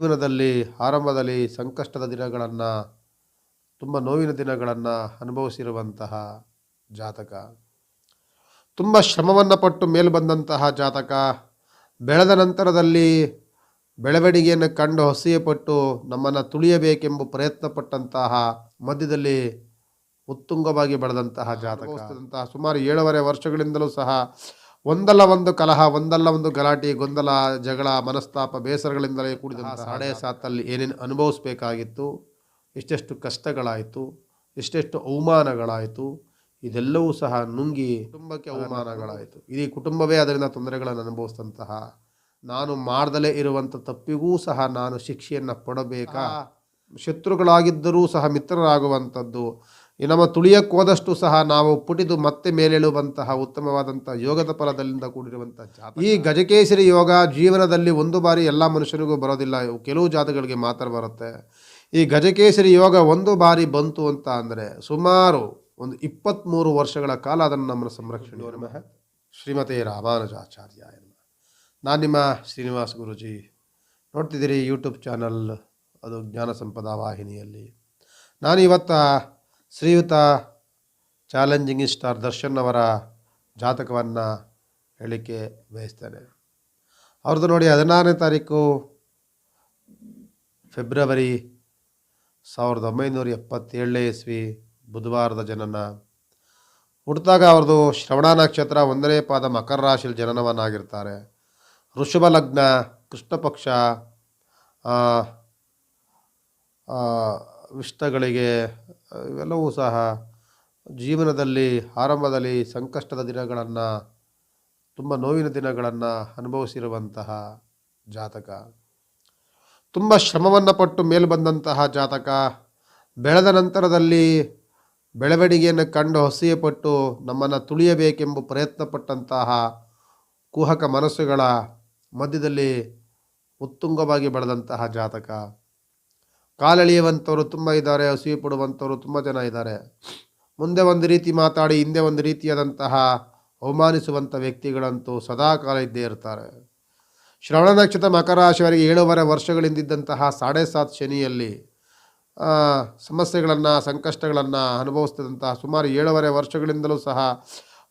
ಜೀವನದಲ್ಲಿ ಆರಂಭದಲ್ಲಿ ಸಂಕಷ್ಟದ ದಿನಗಳನ್ನು ತುಂಬ ನೋವಿನ ದಿನಗಳನ್ನು ಅನುಭವಿಸಿರುವಂತಹ ಜಾತಕ. ತುಂಬ ಶ್ರಮವನ್ನು ಪಟ್ಟು ಮೇಲೆ ಬಂದಂತಹ ಜಾತಕ. ಬೆಳೆದ ನಂತರದಲ್ಲಿ ಬೆಳವಣಿಗೆಯನ್ನು ಕಂಡು ಹೊಸೆಯಪಟ್ಟು ನಮ್ಮನ್ನು ತುಳಿಯಬೇಕೆಂಬ ಪ್ರಯತ್ನ ಪಟ್ಟಂತಹ ಮಧ್ಯದಲ್ಲಿ ಉತ್ತುಂಗವಾಗಿ ಬೆಳೆದಂತಹ ಜಾತಕ. ಸುಮಾರು ಏಳುವರೆ ವರ್ಷಗಳಿಂದಲೂ ಸಹ ಒಂದಲ್ಲ ಒಂದು ಕಲಹ ಒಂದಲ್ಲ ಒಂದು ಗಲಾಟೆ ಗೊಂದಲ ಜಗಳ ಮನಸ್ತಾಪ ಬೇಸರಗಳಿಂದಲೇ ಕೂಡಿದ ಸಾಡೆ ಸಾತಲ್ಲಿ ಏನೇನು ಅನುಭವಿಸ್ಬೇಕಾಗಿತ್ತು ಎಷ್ಟೆಷ್ಟು ಕಷ್ಟಗಳಾಯಿತು ಎಷ್ಟೆಷ್ಟು ಅವಮಾನಗಳಾಯಿತು ಇದೆಲ್ಲವೂ ಸಹ ನುಂಗಿ ಕುಟುಂಬಕ್ಕೆ ಅವಮಾನಗಳಾಯಿತು ಇಡೀ ಕುಟುಂಬವೇ ಅದರಿಂದ ತೊಂದರೆಗಳನ್ನು ಅನುಭವಿಸಿದಂತಹ ನಾನು ಮಾಡದಲೇ ಇರುವಂಥ ತಪ್ಪಿಗೂ ಸಹ ನಾನು ಶಿಕ್ಷೆಯನ್ನು ಪಡಬೇಕಾ? ಶತ್ರುಗಳಾಗಿದ್ದರೂ ಸಹ ಮಿತ್ರರಾಗುವಂಥದ್ದು ನಮ್ಮ ತುಳಿಯಕ್ಕೆ ಹೋದಷ್ಟು ಸಹ ನಾವು ಪುಟಿದು ಮತ್ತೆ ಮೇಲೇಳುವಂತಹ ಉತ್ತಮವಾದಂಥ ಯೋಗದ ಫಲದಲ್ಲಿಂದ ಕೂಡಿರುವಂಥ ಜಾತ ಈ ಗಜಕೇಸರಿ ಯೋಗ ಜೀವನದಲ್ಲಿ ಒಂದು ಬಾರಿ ಎಲ್ಲ ಮನುಷ್ಯನಿಗೂ ಬರೋದಿಲ್ಲ. ಕೆಲವು ಜಾತಗಳಿಗೆ ಮಾತ್ರ ಬರುತ್ತೆ. ಈ ಗಜಕೇಸರಿ ಯೋಗ ಒಂದು ಬಾರಿ ಬಂತು ಅಂತ ಅಂದರೆ ಸುಮಾರು ಒಂದು ಇಪ್ಪತ್ತ್ಮೂರು ವರ್ಷಗಳ ಕಾಲ ಅದನ್ನು ನಮ್ಮನ್ನು ಸಂರಕ್ಷಣೆ ನಮಃ. ಶ್ರೀಮತಿ ರಾಮಾನುಜಾಚಾರ್ಯ ನಾನು ನಿಮ್ಮ ಶ್ರೀನಿವಾಸ್ ಗುರುಜಿ. ನೋಡ್ತಿದ್ದೀರಿ ಯೂಟ್ಯೂಬ್ ಚಾನಲ್. ಅದು ಜ್ಞಾನ ಸಂಪದ ವಾಹಿನಿಯಲ್ಲಿ. ನಾನು ಇವತ್ತ ಶ್ರೀಯುತ ಚಾಲೆಂಜಿಂಗ್ ಸ್ಟಾರ್ ದರ್ಶನ್ ಅವರ ಜಾತಕವನ್ನು ಹೇಳಿಕೆ ಬಯಸ್ತೇನೆ. ಅವ್ರದ್ದು ನೋಡಿ ಹದಿನಾರನೇ ತಾರೀಕು ಫೆಬ್ರವರಿ ಸಾವಿರದ ಒಂಬೈನೂರ ಎಪ್ಪತ್ತೇಳನೇ ಇಸ್ವಿ ಬುಧವಾರದ ಜನನ. ಹುಟ್ಟಿದಾಗ ಅವ್ರದ್ದು ಶ್ರವಣ ನಕ್ಷತ್ರ ಒಂದನೇ ಪಾದ ಮಕರ ರಾಶಿಯಲ್ಲಿ ಜನನವನ್ನಾಗಿರ್ತಾರೆ. ಋಷಭ ಲಗ್ನ ಕೃಷ್ಣ ಪಕ್ಷ ವಿಷ್ಟಗಳಿಗೆ ಇವೆಲ್ಲವೂ ಸಹ ಜೀವನದಲ್ಲಿ, ಆರಂಭದಲ್ಲಿ ಸಂಕಷ್ಟದ ದಿನಗಳನ್ನು, ತುಂಬ ನೋವಿನ ದಿನಗಳನ್ನು ಅನುಭವಿಸಿರುವಂತಹ ಜಾತಕ. ತುಂಬ ಶ್ರಮವನ್ನು ಪಟ್ಟು ಮೇಲೆ ಬಂದಂತಹ ಜಾತಕ. ಬೆಳೆದ ನಂತರದಲ್ಲಿ ಬೆಳವಣಿಗೆಯನ್ನು ಕಂಡು ಹೊಸೆಯಪಟ್ಟು ನಮ್ಮನ್ನು ತುಳಿಯಬೇಕೆಂಬ ಪ್ರಯತ್ನಪಟ್ಟಂತಹ ಕುಹಕ ಮನಸ್ಸುಗಳ ಮಧ್ಯದಲ್ಲಿ ಉತ್ತುಂಗವಾಗಿ ಬೆಳೆದಂತಹ ಜಾತಕ. ಕಾಲೆಳೆಯುವಂಥವ್ರು ತುಂಬ ಇದ್ದಾರೆ, ಹಸಿವೆ ಪಡುವಂಥವರು ತುಂಬ ಜನ ಇದ್ದಾರೆ. ಮುಂದೆ ಒಂದು ರೀತಿ ಮಾತಾಡಿ, ಹಿಂದೆ ಒಂದು ರೀತಿಯಾದಂತಹ ಅವಮಾನಿಸುವಂಥ ವ್ಯಕ್ತಿಗಳಂತೂ ಸದಾಕಾಲ ಇದ್ದೇ ಇರ್ತಾರೆ. ಶ್ರವಣ ನಕ್ಷತ್ರ ಮಕರ ರಾಶಿಯವರಿಗೆ ಏಳೂವರೆ ವರ್ಷಗಳಿಂದಿದ್ದಂತಹ ಸಾಡೆ ಸಾತ್ ಶನಿಯಲ್ಲಿ ಸಮಸ್ಯೆಗಳನ್ನು, ಸಂಕಷ್ಟಗಳನ್ನು ಅನುಭವಿಸ್ತಿದ್ದಂತಹ ಸುಮಾರು ಏಳೂವರೆ ವರ್ಷಗಳಿಂದಲೂ ಸಹ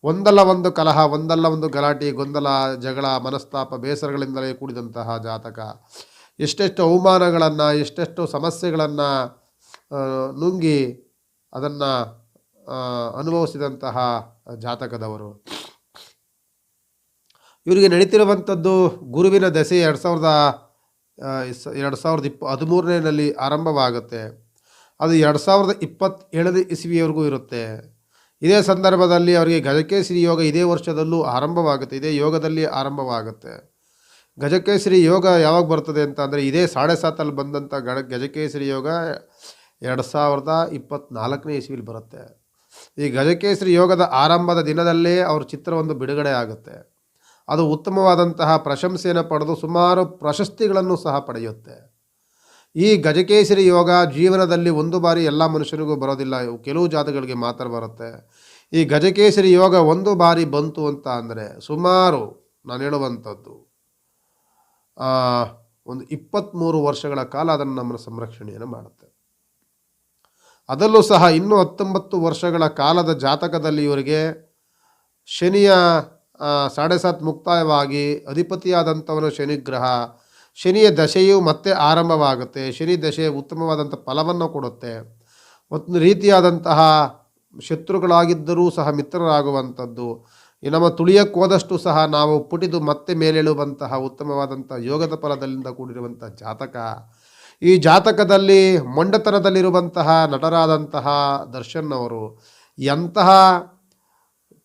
ಒಂದಲ್ಲ ಒಂದು ಕಲಹ, ಒಂದಲ್ಲ ಒಂದು ಗಲಾಟೆ, ಗೊಂದಲ, ಜಗಳ, ಮನಸ್ತಾಪ, ಬೇಸರಗಳಿಂದಲೇ ಕೂಡಿದಂತಹ ಜಾತಕ. ಎಷ್ಟೆಷ್ಟು ಅವಮಾನಗಳನ್ನು, ಎಷ್ಟೆಷ್ಟು ಸಮಸ್ಯೆಗಳನ್ನು ನುಂಗಿ ಅದನ್ನು ಅನುಭವಿಸಿದಂತಹ ಜಾತಕದವರು. ಇವರಿಗೆ ನಡೀತಿರುವಂಥದ್ದು ಗುರುವಿನ ದೆಸೆ ಎರಡು ಸಾವಿರದ ಎರಡು ಸಾವಿರದ ಇಪ್ಪ, ಹದಿಮೂರನೇನಲ್ಲಿ ಆರಂಭವಾಗುತ್ತೆ. ಅದು ಎರಡು ಸಾವಿರದ ಇಪ್ಪತ್ತೇಳನೇ ಇಸ್ವಿಯವರೆಗೂ ಇರುತ್ತೆ. ಇದೇ ಸಂದರ್ಭದಲ್ಲಿ ಅವರಿಗೆ ಗಜಕೇಸರಿ ಯೋಗ ಇದೇ ವರ್ಷದಲ್ಲೂ ಆರಂಭವಾಗುತ್ತೆ, ಇದೇ ಯೋಗದಲ್ಲಿ ಆರಂಭವಾಗುತ್ತೆ. ಗಜಕೇಸರಿ ಯೋಗ ಯಾವಾಗ ಬರ್ತದೆ ಅಂತ ಅಂದರೆ ಇದೇ ಸಾಡೆ ಸಾತಲ್ಲಿ ಬಂದಂಥ ಗಣ ಗಜಕೇಸರಿ ಯೋಗ ಎರಡು ಸಾವಿರದ ಇಪ್ಪತ್ತ್ನಾಲ್ಕನೇ ಇಸ್ವಿಲಿ ಬರುತ್ತೆ. ಈ ಗಜಕೇಸರಿ ಯೋಗದ ಆರಂಭದ ದಿನದಲ್ಲೇ ಅವ್ರ ಚಿತ್ರವೊಂದು ಬಿಡುಗಡೆ ಆಗುತ್ತೆ. ಅದು ಉತ್ತಮವಾದಂತಹ ಪ್ರಶಂಸೆಯನ್ನು ಪಡೆದು ಸುಮಾರು ಪ್ರಶಸ್ತಿಗಳನ್ನು ಸಹ ಪಡೆಯುತ್ತೆ. ಈ ಗಜಕೇಸರಿ ಯೋಗ ಜೀವನದಲ್ಲಿ ಒಂದು ಬಾರಿ ಎಲ್ಲ ಮನುಷ್ಯನಿಗೂ ಬರೋದಿಲ್ಲ ಕೆಲವು ಜಾತಿಗಳಿಗೆ ಮಾತ್ರ ಬರುತ್ತೆ. ಈ ಗಜಕೇಸರಿ ಯೋಗ ಒಂದು ಬಾರಿ ಬಂತು ಅಂತ ಅಂದರೆ ಸುಮಾರು, ನಾನು ಹೇಳುವಂಥದ್ದು ಒಂದು ಇಪ್ಪತ್ತ್ಮೂರು ವರ್ಷಗಳ ಕಾಲ ಅದನ್ನು ನಮ್ಮನ್ನು ಸಂರಕ್ಷಣೆಯನ್ನು ಮಾಡುತ್ತೆ. ಅದರಲ್ಲೂ ಸಹ ಇನ್ನೂ ಹತ್ತೊಂಬತ್ತು ವರ್ಷಗಳ ಕಾಲದ ಜಾತಕದಲ್ಲಿ ಇವರಿಗೆ ಶನಿಯ ಸಾಡೆ ಸಾತ್ ಮುಕ್ತಾಯವಾಗಿ ಅಧಿಪತಿಯಾದಂಥವನು ಶನಿಗ್ರಹ. ಶನಿಯ ದಶೆಯು ಮತ್ತೆ ಆರಂಭವಾಗುತ್ತೆ. ಶನಿ ದಶೆ ಉತ್ತಮವಾದಂಥ ಫಲವನ್ನು ಕೊಡುತ್ತೆ. ಒಂದು ರೀತಿಯಾದಂತಹ ಶತ್ರುಗಳಾಗಿದ್ದರೂ ಸಹ ಮಿತ್ರರಾಗುವಂಥದ್ದು. ಈ ನಮ್ಮ ತುಳಿಯಕ್ಕೆ ಹೋದಷ್ಟು ಸಹ ನಾವು ಪುಟಿದು ಮತ್ತೆ ಮೇಲೇಳುವಂತಹ ಉತ್ತಮವಾದಂಥ ಯೋಗದ ಫಲದಲ್ಲಿಂದ ಕೂಡಿರುವಂಥ ಜಾತಕ. ಈ ಜಾತಕದಲ್ಲಿ ಮೊಂಡತನದಲ್ಲಿರುವಂತಹ ನಟರಾದಂತಹ ದರ್ಶನ್ ಅವರು ಎಂತಹ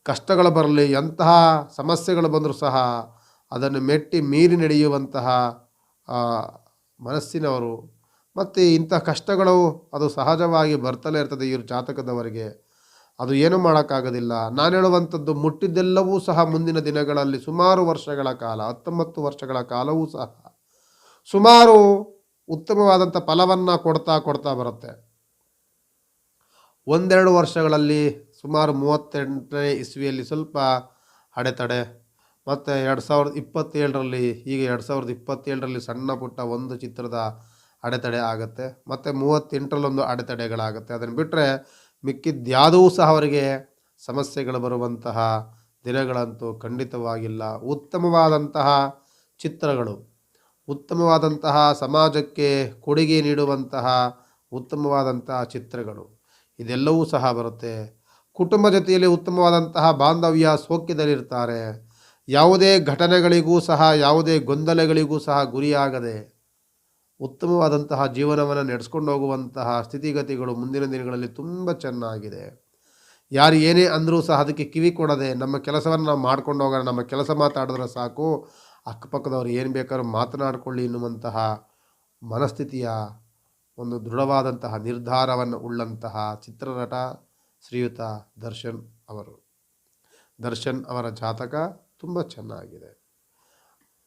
ಕಷ್ಟಗಳು ಬರಲಿ, ಎಂತಹ ಸಮಸ್ಯೆಗಳು ಬಂದರೂ ಸಹ ಅದನ್ನು ಮೆಟ್ಟಿ ಮೀರಿ ನಡೆಯುವಂತಹ ಮನಸ್ಸಿನವರು. ಮತ್ತು ಇಂಥ ಕಷ್ಟಗಳು ಅದು ಸಹಜವಾಗಿ ಬರ್ತಲೇ ಇರ್ತದೆ ಇವ್ರ ಜಾತಕದವರಿಗೆ. ಅದು ಏನೂ ಮಾಡೋಕ್ಕಾಗೋದಿಲ್ಲ. ನಾನು ಹೇಳುವಂಥದ್ದು ಮುಟ್ಟಿದ್ದೆಲ್ಲವೂ ಸಹ ಮುಂದಿನ ದಿನಗಳಲ್ಲಿ ಸುಮಾರು ವರ್ಷಗಳ ಕಾಲ, ಹತ್ತೊಂಬತ್ತು ವರ್ಷಗಳ ಕಾಲವೂ ಸಹ ಸುಮಾರು ಉತ್ತಮವಾದಂಥ ಫಲವನ್ನು ಕೊಡ್ತಾ ಕೊಡ್ತಾ ಬರುತ್ತೆ. ಒಂದೆರಡು ವರ್ಷಗಳಲ್ಲಿ ಸುಮಾರು ಮೂವತ್ತೆಂಟನೇ ಇಸ್ವಿಯಲ್ಲಿ ಸ್ವಲ್ಪ ಅಡೆತಡೆ, ಮತ್ತು ಎರಡು ಸಾವಿರದ ಇಪ್ಪತ್ತೇಳರಲ್ಲಿ ಈಗ ಎರಡು ಸಾವಿರದ ಇಪ್ಪತ್ತೇಳರಲ್ಲಿ ಸಣ್ಣ ಪುಟ್ಟ ಒಂದು ಚಿತ್ರದ ಅಡೆತಡೆ ಆಗುತ್ತೆ, ಮತ್ತು ಮೂವತ್ತೆಂಟರಲ್ಲೊಂದು ಅಡೆತಡೆಗಳಾಗುತ್ತೆ. ಅದನ್ನು ಬಿಟ್ಟರೆ ಮಿಕ್ಕಿದ್ಯಾವುದೂ ಸಹ ಅವರಿಗೆ ಸಮಸ್ಯೆಗಳು ಬರುವಂತಹ ದಿನಗಳಂತೂ ಖಂಡಿತವಾಗಿಲ್ಲ. ಉತ್ತಮವಾದಂತಹ ಚಿತ್ರಗಳು, ಉತ್ತಮವಾದಂತಹ ಸಮಾಜಕ್ಕೆ ಕೊಡುಗೆ ನೀಡುವಂತಹ ಉತ್ತಮವಾದಂತಹ ಚಿತ್ರಗಳು, ಇದೆಲ್ಲವೂ ಸಹ ಬರುತ್ತೆ. ಕುಟುಂಬ ಜೊತೆಯಲ್ಲಿ ಉತ್ತಮವಾದಂತಹ ಬಾಂಧವ್ಯ ಸೌಖ್ಯದಲ್ಲಿರ್ತಾರೆ. ಯಾವುದೇ ಘಟನೆಗಳಿಗೂ ಸಹ, ಯಾವುದೇ ಗೊಂದಲಗಳಿಗೂ ಸಹ ಗುರಿಯಾಗದೆ ಉತ್ತಮವಾದಂತಹ ಜೀವನವನ್ನು ನಡೆಸ್ಕೊಂಡು ಹೋಗುವಂತಹ ಸ್ಥಿತಿಗತಿಗಳು ಮುಂದಿನ ದಿನಗಳಲ್ಲಿ ತುಂಬ ಚೆನ್ನಾಗಿದೆ. ಯಾರು ಏನೇ ಅಂದರೂ ಸಹ ಅದಕ್ಕೆ ಕಿವಿ ಕೊಡದೆ ನಮ್ಮ ಕೆಲಸವನ್ನು ನಾವು ಮಾಡ್ಕೊಂಡು ಹೋಗೋಣ, ನಮ್ಮ ಕೆಲಸ ಮಾತಾಡಿದ್ರೆ ಸಾಕು, ಅಕ್ಕಪಕ್ಕದವ್ರು ಏನು ಬೇಕಾದ್ರೂ ಮಾತನಾಡಿಕೊಳ್ಳಿ ಎನ್ನುವಂತಹ ಮನಸ್ಥಿತಿಯ ಒಂದು ದೃಢವಾದಂತಹ ನಿರ್ಧಾರವನ್ನು ಉಳ್ಳಂತಹ ಚಿತ್ರನಟ ಶ್ರೀಯುತ ದರ್ಶನ್ ಅವರು. ದರ್ಶನ್ ಅವರ ಜಾತಕ ತುಂಬ ಚೆನ್ನಾಗಿದೆ.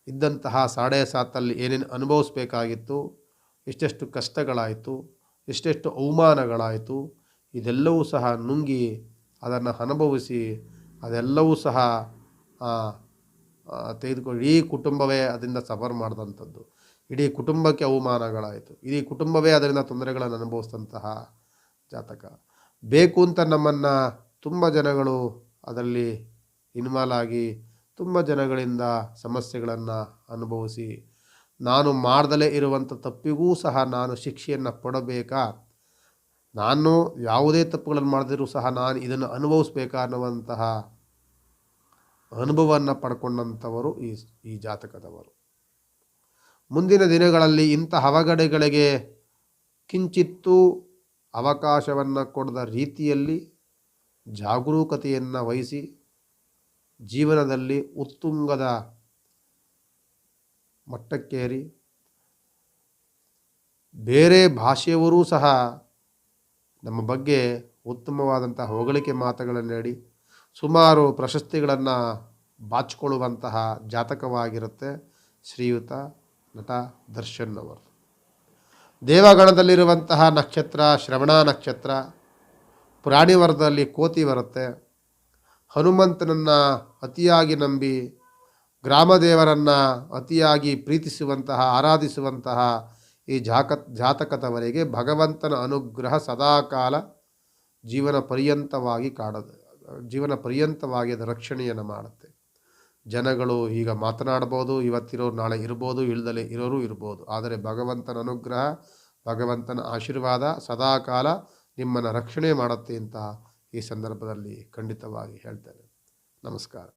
ಇದ್ದಂತಹ ಸಾಡೆ ಸಾತಲ್ಲಿ ಏನೇನು ಅನುಭವಿಸ್ಬೇಕಾಗಿತ್ತು, ಎಷ್ಟೆಷ್ಟು ಕಷ್ಟಗಳಾಯಿತು, ಎಷ್ಟೆಷ್ಟು ಅವಮಾನಗಳಾಯಿತು, ಇದೆಲ್ಲವೂ ಸಹ ನುಂಗಿ ಅದನ್ನು ಅನುಭವಿಸಿ ಅದೆಲ್ಲವೂ ಸಹ ತೆಗೆದುಕೊಂಡು ಇಡೀ ಕುಟುಂಬವೇ ಅದರಿಂದ ಸಫರ್ ಮಾಡಿದಂಥದ್ದು. ಇಡೀ ಕುಟುಂಬಕ್ಕೆ ಅವಮಾನಗಳಾಯಿತು. ಇಡೀ ಕುಟುಂಬವೇ ಅದರಿಂದ ತೊಂದರೆಗಳನ್ನು ಅನುಭವಿಸಿದಂತಹ ಜಾತಕ. ಬೇಕು ಅಂತ ನಮ್ಮನ್ನು ತುಂಬ ಜನಗಳು ಅದರಲ್ಲಿ ಇನ್ವಾಲ್ ಆಗಿ ತುಂಬ ಜನಗಳಿಂದ ಸಮಸ್ಯೆಗಳನ್ನು ಅನುಭವಿಸಿ ನಾನು ಮಾಡದಲೇ ಇರುವಂಥ ತಪ್ಪಿಗೂ ಸಹ ನಾನು ಶಿಕ್ಷೆಯನ್ನು ಪಡಬೇಕಾ ನಾನು ಯಾವುದೇ ತಪ್ಪುಗಳನ್ನು ಮಾಡದಿರೂ ಸಹ ನಾನು ಇದನ್ನು ಅನುಭವಿಸ್ಬೇಕಾ ಅನ್ನುವಂತಹ ಅನುಭವವನ್ನು ಪಡ್ಕೊಂಡಂಥವರು ಈ ಈ ಜಾತಕದವರು. ಮುಂದಿನ ದಿನಗಳಲ್ಲಿ ಇಂಥ ಅವಘಡಗಳಿಗೆ ಕಿಂಚಿತ್ತೂ ಅವಕಾಶವನ್ನು ಕೊಡದ ರೀತಿಯಲ್ಲಿ ಜಾಗರೂಕತೆಯನ್ನು ವಹಿಸಿ ಜೀವನದಲ್ಲಿ ಉತ್ತುಂಗದ ಮಟ್ಟಕ್ಕೇರಿ. ಬೇರೆ ಭಾಷೆಯವರೂ ಸಹ ನಮ್ಮ ಬಗ್ಗೆ ಉತ್ತಮವಾದಂತಹ ಹೊಗಳಿಕೆ ಮಾತುಗಳನ್ನು ನೀಡಿ, ಸುಮಾರು ಪ್ರಶಸ್ತಿಗಳನ್ನು ಬಾಚಿಕೊಳ್ಳುವಂತಹ ಜಾತಕವಾಗಿರುತ್ತೆ ಶ್ರೀಯುತ ನಟ ದರ್ಶನ್ ಅವರು. ದೇವಗಣದಲ್ಲಿರುವಂತಹ ನಕ್ಷತ್ರ, ಶ್ರವಣ ನಕ್ಷತ್ರ ಪ್ರಾಣಿ ವರ್ಗದಲ್ಲಿ ಕೋತಿ ಬರುತ್ತೆ. ಹನುಮಂತನನ್ನು ಅತಿಯಾಗಿ ನಂಬಿ ಗ್ರಾಮದೇವರನ್ನು ಅತಿಯಾಗಿ ಪ್ರೀತಿಸುವಂತಹ, ಆರಾಧಿಸುವಂತಹ ಈ ಜಾಕ ಜಾತಕದವರೆಗೆ ಭಗವಂತನ ಅನುಗ್ರಹ ಸದಾಕಾಲ ಜೀವನ ಪರ್ಯಂತವಾಗಿ ಕಾಡದು, ಜೀವನ ಪರ್ಯಂತವಾಗಿ ಅದು ರಕ್ಷಣೆಯನ್ನು ಮಾಡುತ್ತೆ. ಜನಗಳು ಈಗ ಮಾತನಾಡ್ಬೋದು, ಇವತ್ತಿರೋರು ನಾಳೆ ಇರ್ಬೋದು ಇಳ್ದಲೇ ಇರೋರು ಇರ್ಬೋದು. ಆದರೆ ಭಗವಂತನ ಅನುಗ್ರಹ, ಭಗವಂತನ ಆಶೀರ್ವಾದ ಸದಾಕಾಲ ನಿಮ್ಮನ್ನು ರಕ್ಷಣೆ ಮಾಡುತ್ತೆ ಅಂತ ಈ ಸಂದರ್ಭದಲ್ಲಿ ಖಂಡಿತವಾಗಿ ಹೇಳ್ತೇನೆ. नमस्कार